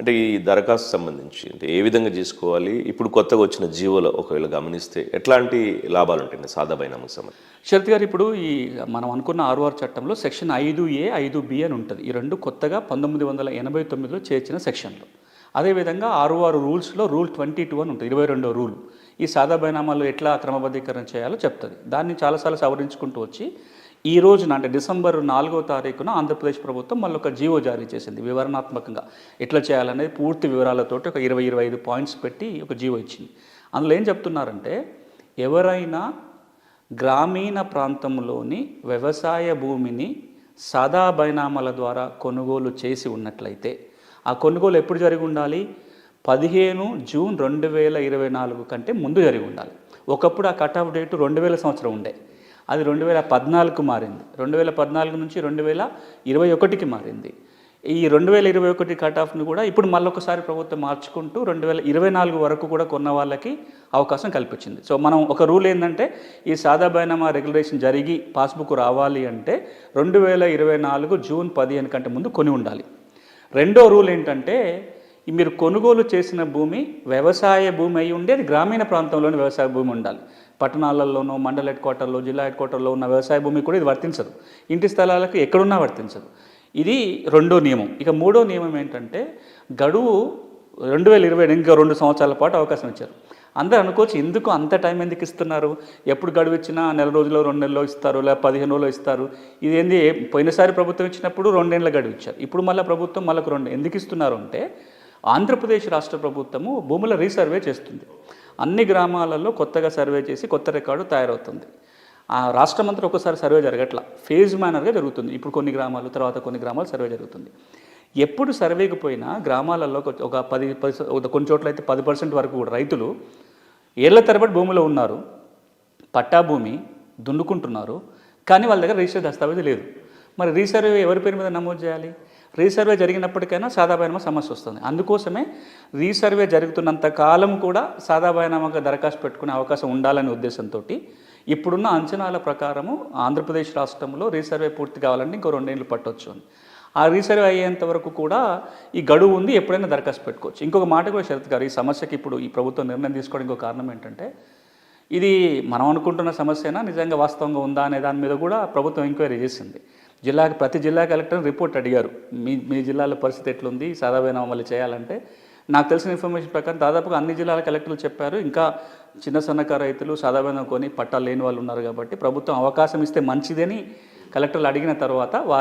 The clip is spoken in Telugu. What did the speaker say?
అంటే ఈ దరఖాస్తు సంబంధించి అంటే ఏ విధంగా చేసుకోవాలి? ఇప్పుడు కొత్తగా వచ్చిన జీవోలో ఒకవేళ గమనిస్తే ఎట్లాంటి లాభాలు ఉంటాయి? సాదా బైనామాకు సంబంధించి. శరత్ గారు ఇప్పుడు ఈ మనం అనుకున్న ఆర్ఓఆర్ చట్టంలో సెక్షన్ ఐదు ఏ ఐదు బి అని ఉంటుంది. ఈ రెండు కొత్తగా పంతొమ్మిది వందల ఎనభై తొమ్మిదిలో చేర్చిన సెక్షన్లు. అదేవిధంగా ఆర్ఓఆర్ రూల్స్లో రూల్ ట్వంటీ టూ అని ఉంటుంది ఇరవై రెండో రూల్. ఈ సాదా బైనామాలు ఎట్లా క్రమబద్ధీకరణ చేయాలో చెప్తుంది. దాన్ని చాలాసార్లు సవరించుకుంటూ వచ్చి ఈ రోజున అంటే డిసెంబర్ నాలుగో తారీఖున ఆంధ్రప్రదేశ్ ప్రభుత్వం మళ్ళీ ఒక జీవో జారీ చేసింది వివరణాత్మకంగా. ఎట్లా చేయాలనేది పూర్తి వివరాలతోటి ఒక ఇరవై ఇరవై ఐదు పాయింట్స్ పెట్టి ఒక జీవో ఇచ్చింది. అందులో ఏం చెప్తున్నారంటే ఎవరైనా గ్రామీణ ప్రాంతంలోని వ్యవసాయ భూమిని సాదా బైనామాల ద్వారా కొనుగోలు చేసి ఉన్నట్లయితే ఆ కొనుగోలు ఎప్పుడు జరిగి ఉండాలి? పదిహేను జూన్ రెండు వేల ఇరవై నాలుగు కంటే ముందు జరిగి ఉండాలి. ఒకప్పుడు ఆ కట్ ఆఫ్ డేట్ రెండు వేల సంవత్సరం ఉండే. అది రెండు వేల పద్నాలుగుకు మారింది. రెండు వేల పద్నాలుగు నుంచి రెండు వేల ఇరవై ఒకటికి మారింది. ఈ రెండు వేల ఇరవై ఒకటి కట్ ఆఫ్ను కూడా ఇప్పుడు మళ్ళొకసారి ప్రభుత్వం మార్చుకుంటూ రెండు వేల ఇరవై నాలుగు వరకు కూడా కొన్న వాళ్ళకి అవకాశం కల్పించింది. సో మనం ఒక రూల్ ఏంటంటే ఈ సాదా బైనామా రెగ్యులేషన్ జరిగి పాస్బుక్ రావాలి అంటే రెండు వేల ఇరవై నాలుగు జూన్ పదిహేను కంటే ముందు కొని ఉండాలి. రెండో రూల్ ఏంటంటే మీరు కొనుగోలు చేసిన భూమి వ్యవసాయ భూమి అయి ఉండి అది గ్రామీణ ప్రాంతంలోని వ్యవసాయ భూమి ఉండాలి. పట్టణాలలోనూ మండల హెడ్ క్వార్టర్లో జిల్లా హెడ్ క్వార్టర్లో ఉన్న వ్యవసాయ భూమి కూడా ఇది వర్తించదు. ఇంటి స్థలాలకు ఎక్కడున్నా వర్తించదు. ఇది రెండో నియమం. ఇక మూడో నియమం ఏంటంటే గడువు రెండు వేల ఇరవై ఇంకా రెండు సంవత్సరాల పాటు అవకాశం ఇచ్చారు. అందరూ అనుకోవచ్చు ఎందుకు అంత టైం ఎందుకు ఇస్తున్నారు? ఎప్పుడు గడువు ఇచ్చినా నెల రోజుల్లో రెండు నెలలో ఇస్తారు లేదా పదిహేను రోజులు ఇస్తారు. ఇదేంది? పోయినసారి ప్రభుత్వం ఇచ్చినప్పుడు రెండేళ్ళ గడువు ఇచ్చారు. ఇప్పుడు మళ్ళీ ప్రభుత్వం మళ్ళీ రెండు ఎందుకు ఇస్తున్నారు అంటే ఆంధ్రప్రదేశ్ రాష్ట్ర ప్రభుత్వము భూముల రీసర్వే చేస్తుంది. అన్ని గ్రామాలలో కొత్తగా సర్వే చేసి కొత్త రికార్డు తయారవుతుంది. ఆ రాష్ట్రం అంతా ఒకసారి సర్వే జరగట్ల. ఫేజ్ మేనర్గా జరుగుతుంది. ఇప్పుడు కొన్ని గ్రామాలు తర్వాత కొన్ని గ్రామాలు సర్వే జరుగుతుంది. ఎప్పుడు సర్వేకి పోయినా గ్రామాలలో ఒక పది పర్సెంట్ కొన్ని చోట్ల అయితే పది పర్సెంట్ వరకు కూడా రైతులు ఏళ్ళ తరబడి భూమిలో ఉన్నారు. పట్టా భూమి దున్నుకుంటున్నారు. కానీ వాళ్ళ దగ్గర రిజిస్టర్ దస్తావేజ్ లేదు. మరి రీసర్వే ఎవరి పేరు మీద నమోదు చేయాలి? రీసర్వే జరిగినప్పటికైనా సాదా సమస్య వస్తుంది. అందుకోసమే రీసర్వే జరుగుతున్నంత కాలం కూడా సాదా దరఖాస్తు పెట్టుకునే అవకాశం ఉండాలనే ఉద్దేశంతో ఇప్పుడున్న అంచనాల ప్రకారము ఆంధ్రప్రదేశ్ రాష్ట్రంలో రీసర్వే పూర్తి కావాలంటే ఇంకో రెండేళ్ళు పట్టవచ్చు అని. ఆ రీసర్వే అయ్యేంత వరకు కూడా ఈ గడువు ఉంది ఎప్పుడైనా దరఖాస్తు పెట్టుకోవచ్చు. ఇంకొక మాట కూడా శరత్ గారు ఈ సమస్యకి ఇప్పుడు ఈ ప్రభుత్వం నిర్ణయం తీసుకోవడం ఇంకో కారణం ఏంటంటే ఇది మనం అనుకుంటున్న సమస్యనా నిజంగా వాస్తవంగా ఉందా అనే దాని మీద కూడా ప్రభుత్వం ఎంక్వైరీ చేసింది. జిల్లాకి ప్రతి జిల్లా కలెక్టర్ రిపోర్ట్ అడిగారు. మీ మీ జిల్లాలో పరిస్థితి ఎట్లుంది? సాదాబైన అమలు చేయాలంటే. నాకు తెలిసిన ఇన్ఫర్మేషన్ ప్రకారం దాదాపుగా అన్ని జిల్లాల కలెక్టర్లు చెప్పారు. ఇంకా చిన్న సన్నకారు రైతులు సాధారణ కొని పట్టాలు లేని వాళ్ళు ఉన్నారు కాబట్టి ప్రభుత్వం అవకాశం ఇస్తే మంచిదని కలెక్టర్లు అడిగిన తర్వాత వారు